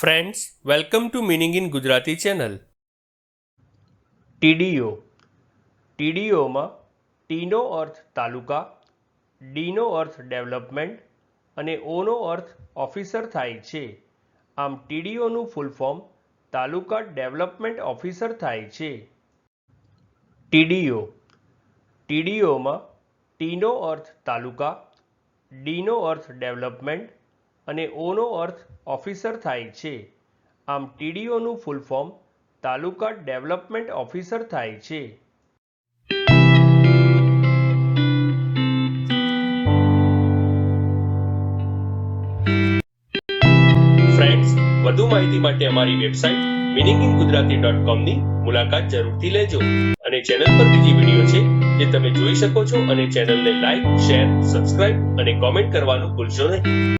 Friends welcome to meaning in Gujarati channel TDO ટીડીઓમાં ટીનો અર્થ તાલુકા ડીનો અર્થ ડેવલપમેન્ટ અને ઓનો અર્થ ઓફિસર થાય છે. આમ ટીડીઓનું full form taluka development officer થાય છે. ટીડીઓ ટીડીઓમાં ટીનો અર્થ તાલુકા ડીનો અર્થ ડેવલપમેન્ટ અને ઓનો અર્થ ઓફિસર થાય છે. આમ ટીડીઓનું full form taluka development officer થાય છે. ફ્રેન્ડ્સ વધુ માહિતી માટે અમારી website meaning in Gujarati dot કોમની મુલાકાત જરૂરથી લેજો. અને ચેનલ પર બીજી વીડિયો છે જે તમે જોઈ શકો છો અને ચેનલને લાઈક શેર સબસ્ક્રાઇબ અને કોમેન્ટ કરવાનું ભૂલશો નહીં.